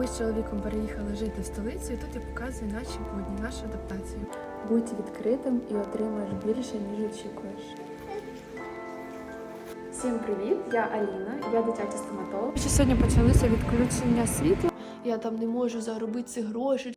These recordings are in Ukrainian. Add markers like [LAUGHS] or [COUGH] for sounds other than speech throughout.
Ми з чоловіком переїхали жити в столицю, і тут я показую наші будні, нашу адаптацію. Будь відкритим і отримаєш більше, ніж очікуєш. Всім привіт! Я Аліна, я дитячий стоматолог. Ще сьогодні почалося відключення світла. Я там не можу заробити ці гроші.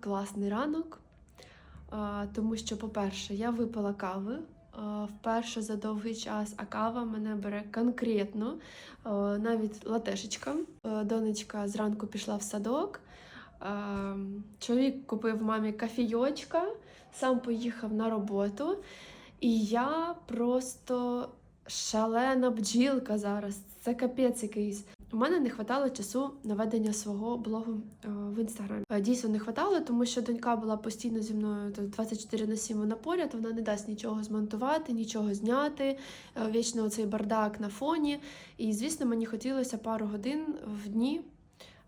Класний ранок, тому що, по-перше, я випила кави вперше за довгий час, а кава мене бере конкретно, навіть латешечка. Донечка зранку пішла в садок. Чоловік купив мамі кафійочка, сам поїхав на роботу. І я просто шалена бджілка зараз. Це капець якийсь. У мене не вистачало часу на ведення свого блогу е, в інстаграмі. Е, Дійсно не вистачало, тому що донька була постійно зі мною то 24 на 7 вона поряд. Вона не дасть нічого змонтувати, нічого зняти. е, Вічно цей бардак на фоні. І звісно, мені хотілося пару годин в дні.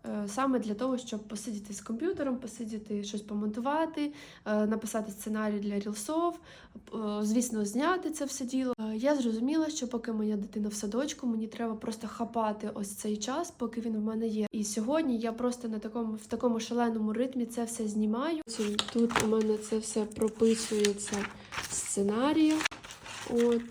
Е, Саме для того, щоб посидіти з комп'ютером, посидіти щось помонтувати, е, написати сценарій для рілсов, е, звісно, зняти це все діло. Я зрозуміла, що поки моя дитина в садочку, мені треба просто хапати ось цей час, поки він в мене є. І сьогодні я просто на такому в такому шаленому ритмі це все знімаю. Тут у мене це все прописується сценарієм. От.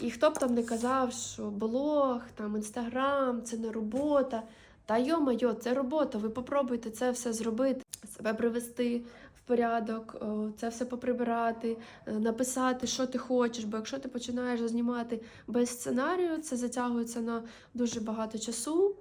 І хто б там не казав, що блог, там інстаграм, це не робота. Та йо-майо, це робота. Ви попробуйте це все зробити, себе привести в порядок, це все поприбирати, е, написати, що ти хочеш. Бо якщо ти починаєш знімати без сценарію, це затягується на дуже багато часу.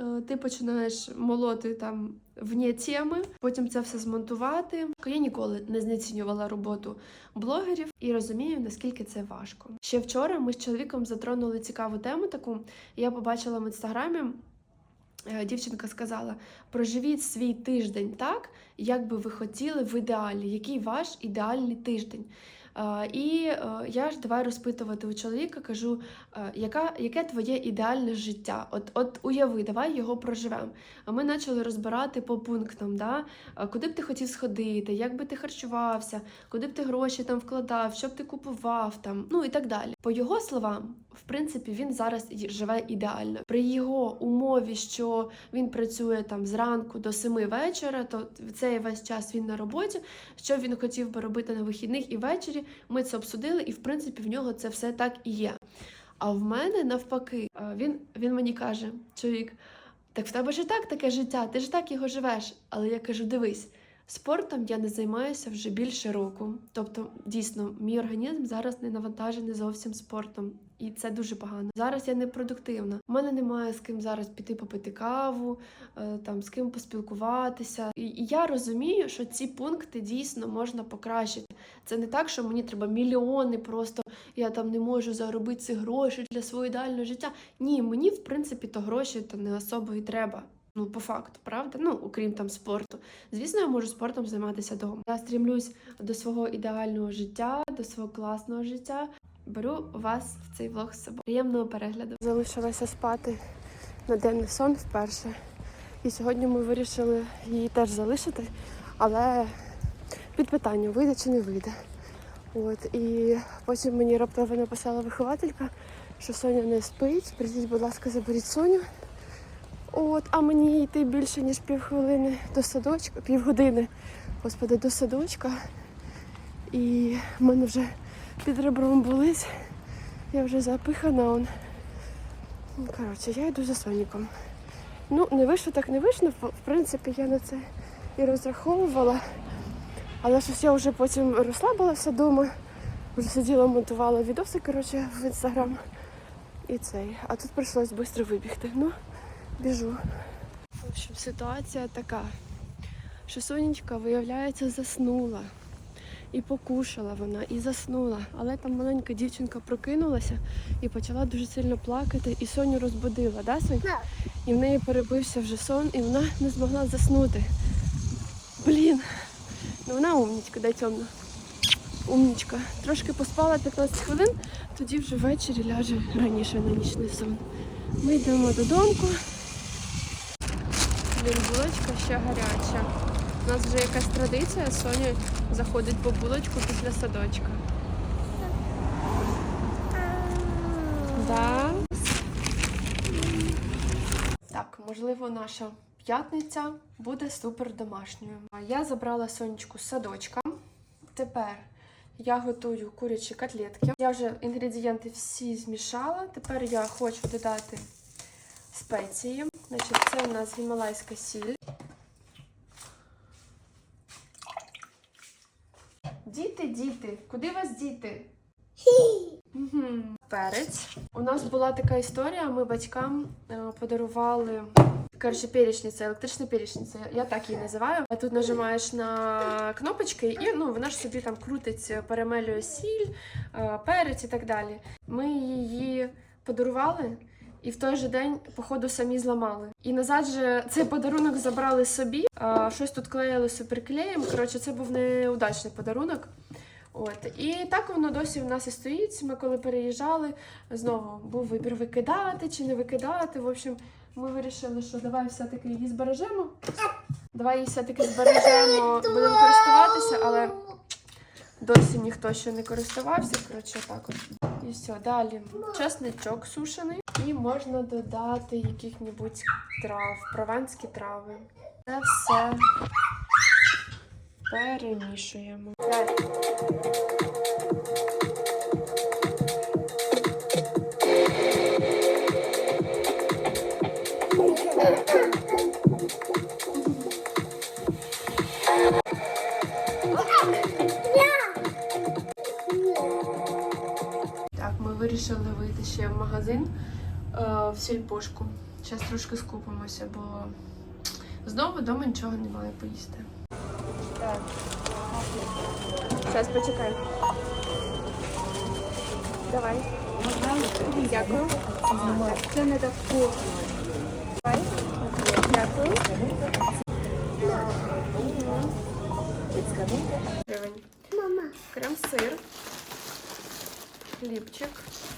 Е, Ти починаєш молоти там вні теми, потім це все змонтувати. Я ніколи не знецінювала роботу блогерів і розумію, наскільки це важко. Ще вчора ми з чоловіком затронули цікаву тему. Таку я побачила в інстаграмі. Е, Дівчинка сказала: проживіть свій тиждень так, як би ви хотіли в ідеалі, який ваш ідеальний тиждень. Е, І е, я ж давай розпитувати у чоловіка, кажу, яка, яке твоє ідеальне життя? От, от уяви, давай його проживемо. А ми почали розбирати по пунктам, да? куди б ти хотів сходити, як би ти харчувався, куди б ти гроші там вкладав, що б ти купував там, ну і так далі. По його словам, в принципі, він зараз живе ідеально. При його умові, що він працює там зранку до семи вечора, то цей весь час він на роботі. Що він хотів би робити на вихідних і ввечері, ми це обсудили, і в принципі в нього це все так і є. А в мене навпаки, е, він, він мені каже: чоловік, так в тебе ж і так таке життя, ти ж так його живеш. Але я кажу: дивись, спортом я не займаюся вже більше року. Тобто, дійсно, мій організм зараз не навантажений зовсім спортом, і це дуже погано. Зараз я не продуктивна. У мене немає з ким зараз піти попити каву, е, там з ким поспілкуватися. І я розумію, що ці пункти дійсно можна покращити. Це не так, що мені треба мільйони просто я там не можу заробити ці гроші для свого ідеального життя. Ні, мені в принципі то гроші то не особо і треба. Ну, по факту, правда? Ну, окрім там спорту. Звісно, я можу спортом займатися вдома. Я стрімлюсь до свого ідеального життя, до свого класного життя. беру вас в цей влог з собою. Приємного перегляду. Залишилася спати на денний сон вперше. І сьогодні ми вирішили її теж залишити, але під питанням, вийде чи не вийде. От, і потім мені раптово написала вихователька, що Соня не спить. Прийдіть, будь ласка, заберіть Соню. От, а мені йти більше, ніж півхвилини до садочка, півгодини, господи, до садочка. І в мене вже під ребром болить. Я вже запихана. Он. Ну, Коротше, я йду за Соніком. Ну, не вийшло, так не вийшло. В принципі, я на це і розраховувала. Але щось я вже потім розслабилася вдома. Вже сиділа, монтувала відоси, коротше, в інстаграм. І цей. А тут прийшлось швидко вибігти. Ну, біжу. В общем, ситуація така, що сонечка, виявляється, заснула. І покушала вона, і заснула. Але там маленька дівчинка прокинулася і почала дуже сильно плакати, і Соню розбудила, да, Сонь? І в неї перебився вже сон, і вона не змогла заснути. Блін, ну вона умнічка, дай темно. Умнічка. Трошки поспала 15 хвилин, тоді вже ввечері ляже раніше на нічний сон. Ми йдемо додому. Блін, булочка ще гаряча. У нас вже якась традиція, Соня заходить по булочку після садочка. Да. Так, можливо, наша п'ятниця буде супер домашньою. Я забрала сонечку з садочка. Тепер я готую курячі котлетки. Я вже інгредієнти всі змішала. Тепер я хочу додати спеції. Значить, це у нас гімалайська сіль. Діти, діти, куди вас діти? Перець. У нас була така історія. Ми батькам е, подарували коротше, перечниця, електрична перечниця. Я так її називаю. А тут нажимаєш на кнопочки, і ну вона ж собі там крутить, перемелює сіль, е, перець і так далі. Ми її подарували. І в той же день, походу, самі зламали. І назад же цей подарунок забрали собі. А, щось тут клеїли суперклеєм. Коротше, це був неудачний подарунок. От і так воно досі в нас і стоїть. Ми коли переїжджали, знову був вибір викидати чи не викидати. В общем, ми вирішили, що давай все-таки її збережемо. Давай її все-таки збережемо, будемо користуватися, але досі ніхто ще не користувався. Коротше, так от. І все, далі. Чесничок сушений. І можна додати яких-небудь трав, прованські трави. Це все перемішуємо. Ми вирішили вийти ще в магазин в сільпошку. Зараз трошки скупимося, бо знову вдома нічого немає поїсти. Так. Зараз почекай. Давай. Дякую. Це не так вкусно. Давай. Дякую. Крем-сир. Хлібчик.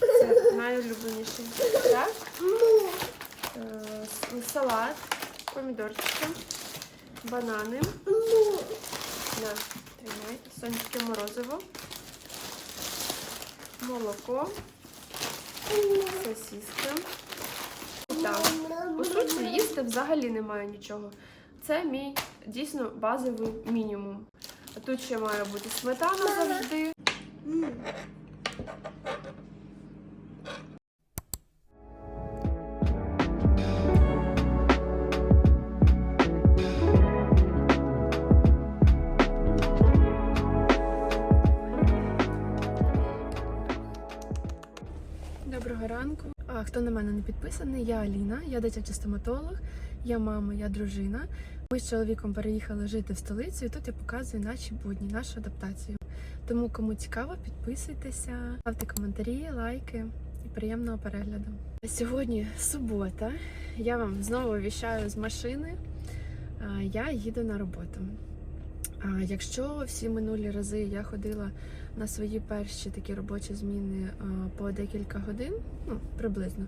Це найулюбленіший. Так? Е, Салат, помідорчики, банани. На, тримай. Сонечке морозиво. Молоко. Сосиски. Так. По суті, їсти взагалі немає нічого. Це мій дійсно базовий мінімум. А Тут ще має бути сметана завжди. Хто на мене не підписаний, я Аліна, я дитячий стоматолог, я мама, я дружина. Ми з чоловіком переїхали жити в столицю, і тут я показую наші будні, нашу адаптацію. Тому кому цікаво, підписуйтеся, ставте коментарі, лайки і приємного перегляду. Сьогодні субота. Я вам знову віщаю з машини. Я їду на роботу. Якщо всі минулі рази я ходила на свої перші такі робочі зміни по декілька годин, ну приблизно,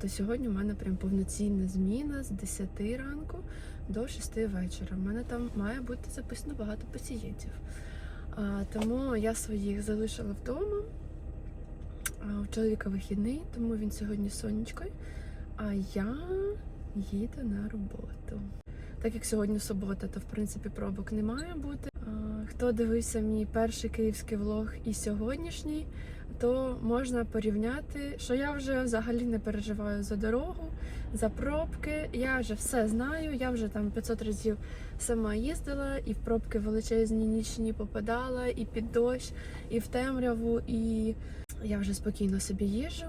то сьогодні у мене прям повноцінна зміна з 10 ранку до 6 вечора. У мене там має бути записано багато пацієнтів. Тому я своїх залишила вдома. У чоловіка вихідний, тому він сьогодні сонечкою. А я їду на роботу. Так як сьогодні субота, то в принципі пробок не має бути. Хто дивився мій перший київський влог і сьогоднішній, то можна порівняти, що я вже взагалі не переживаю за дорогу, за пробки. Я вже все знаю. Я вже там 500 разів сама їздила, і в пробки величезні нічні попадала, і під дощ, і в темряву, і я вже спокійно собі їжджу.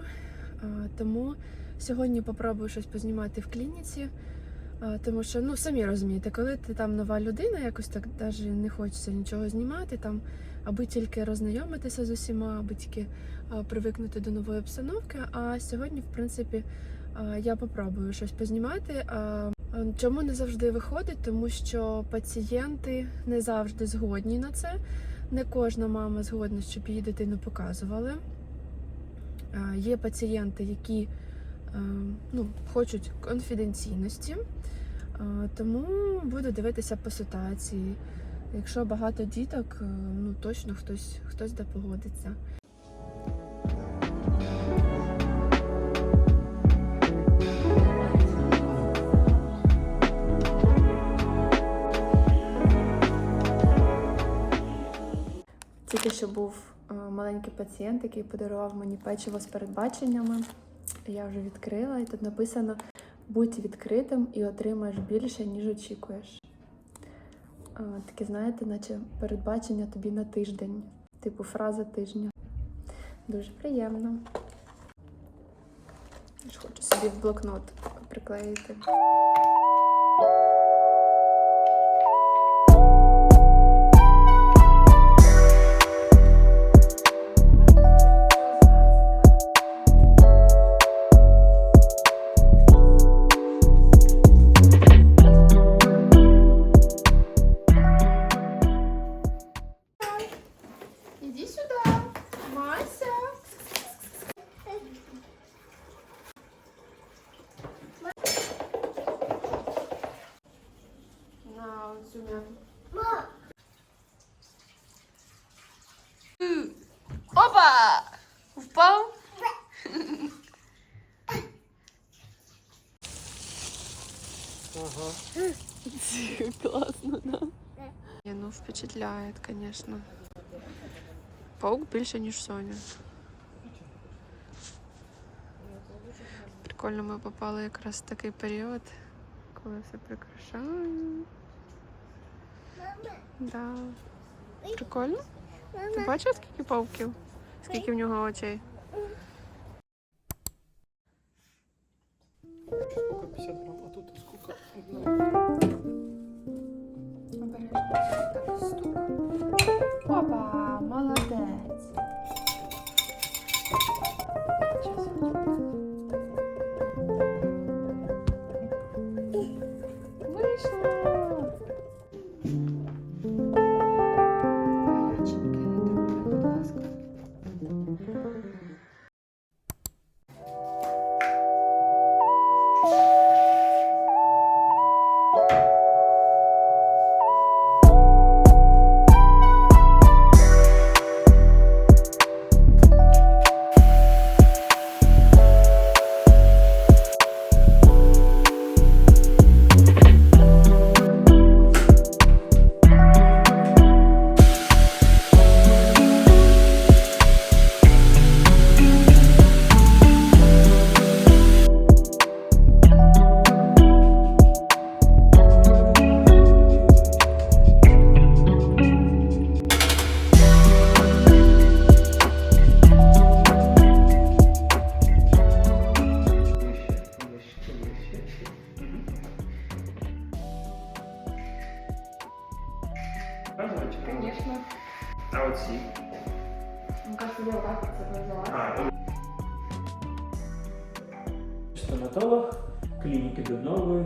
А, Тому сьогодні попробую щось познімати в клініці. Тому що, ну самі розумієте, коли ти там нова людина, якось так навіть не хочеться нічого знімати, там, аби тільки роззнайомитися з усіма, аби тільки а, привикнути до нової обстановки. А сьогодні, в принципі, а, я попробую щось познімати. А, Чому не завжди виходить? Тому що пацієнти не завжди згодні на це. Не кожна мама згодна, щоб її дитину показували. А, Є пацієнти, які ну, хочуть конфіденційності, Е, тому буду дивитися по ситуації. Якщо багато діток, е, ну точно хтось, хтось де погодиться. Тільки що був е, маленький пацієнт, який подарував мені печиво з передбаченнями. Я вже відкрила, і тут написано: будь відкритим і отримаєш більше, ніж очікуєш. Таке, знаєте, наче передбачення тобі на тиждень, типу фраза тижня. Дуже приємно. Хочу собі в блокнот приклеїти. Опа! Впав? Класно, да? Не, ну впечатляет, конечно. Паук більше, ніж Соня. Прикольно, ми попали якраз в такий період, коли все прикрашаємо. Да. Прикольно? Ти бачив, скільки пауків? Скільки в нього очей? Mm-hmm.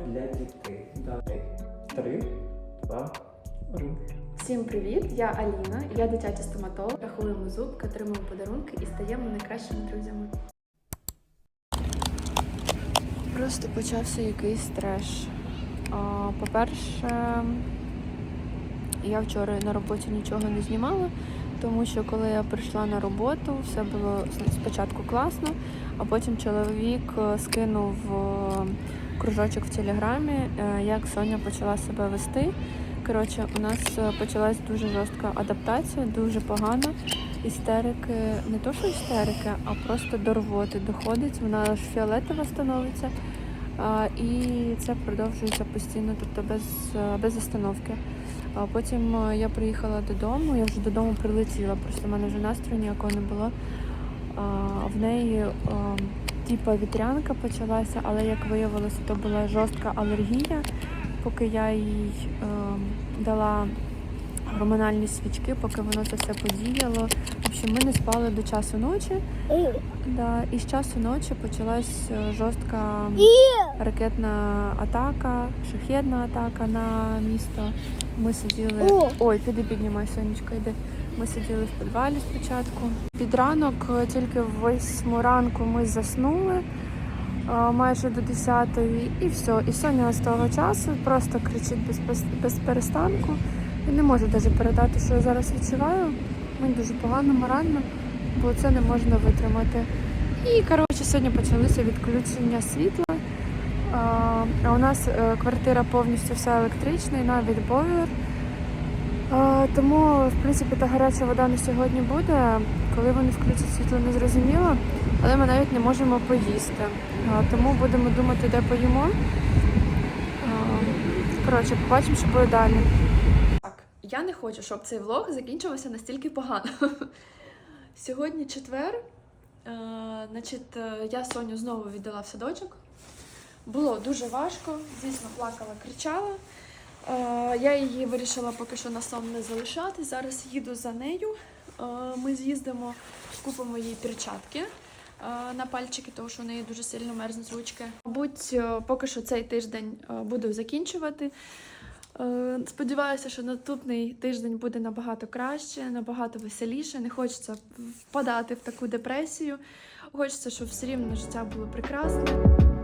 Для дітей. Три, два, один. Всім привіт! Я Аліна, я дитячий стоматолог. Рахуємо зубки, отримуємо подарунки і стаємо найкращими друзями. Просто почався якийсь треш. А, По-перше, я вчора на роботі нічого не знімала, тому що коли я прийшла на роботу, все було спочатку класно, а потім чоловік е, скинув е, кружочок в телеграмі, е, як Соня почала себе вести. Коротше, у нас е, почалась дуже жорстка адаптація, дуже погано. Істерики, не то що істерики, а просто до рвоти доходить. Вона аж фіолетова становиться. І це продовжується постійно, тобто без, е, без остановки. Потім я приїхала додому, я вже додому прилетіла, просто в мене вже настрою ніякого не було. В неї е, типа вітрянка почалася, але як виявилося, то була жорстка алергія. Поки я їй е, дала гормональні свічки, поки воно це все подіяло. В общем, ми не спали до часу ночі. Да, і з часу ночі почалась е, жорстка ракетна атака, шахедна атака на місто. Ми сиділи. Ой, піди піднімай, сонечко, йди. Ми сиділи в підвалі спочатку. Під ранок, е, тільки в восьму ранку ми заснули е, майже до 10-ї, і все. І Соня з того часу просто кричить без, без, перестанку. Я не можу навіть передати, що я зараз відчуваю. Мені дуже погано, морально, бо це не можна витримати. І коротше, сьогодні почалися відключення світла. А, а у нас е, квартира повністю вся електрична, і навіть бойлер. Тому, в принципі, та гаряча вода на сьогодні буде. Коли вони включать світло, не зрозуміло, але ми навіть не можемо поїсти. Тому будемо думати, де поїмо. Коротше, побачимо, що буде далі. Так, я не хочу, щоб цей влог закінчився настільки погано. [LAUGHS] Сьогодні четвер. Значить, е, я Соню знову віддала в садочок. Було дуже важко, звісно, плакала, кричала. Е, я її вирішила поки що на сон не залишати. Зараз їду за нею. Е, ми з'їздимо, купимо їй перчатки е, на пальчики, тому що у неї дуже сильно мерзнуть ручки. Мабуть, поки що цей тиждень буду закінчувати. Сподіваюся, що наступний тиждень буде набагато краще, набагато веселіше. Не хочеться впадати в таку депресію. Хочеться, щоб все рівно життя було прекрасне.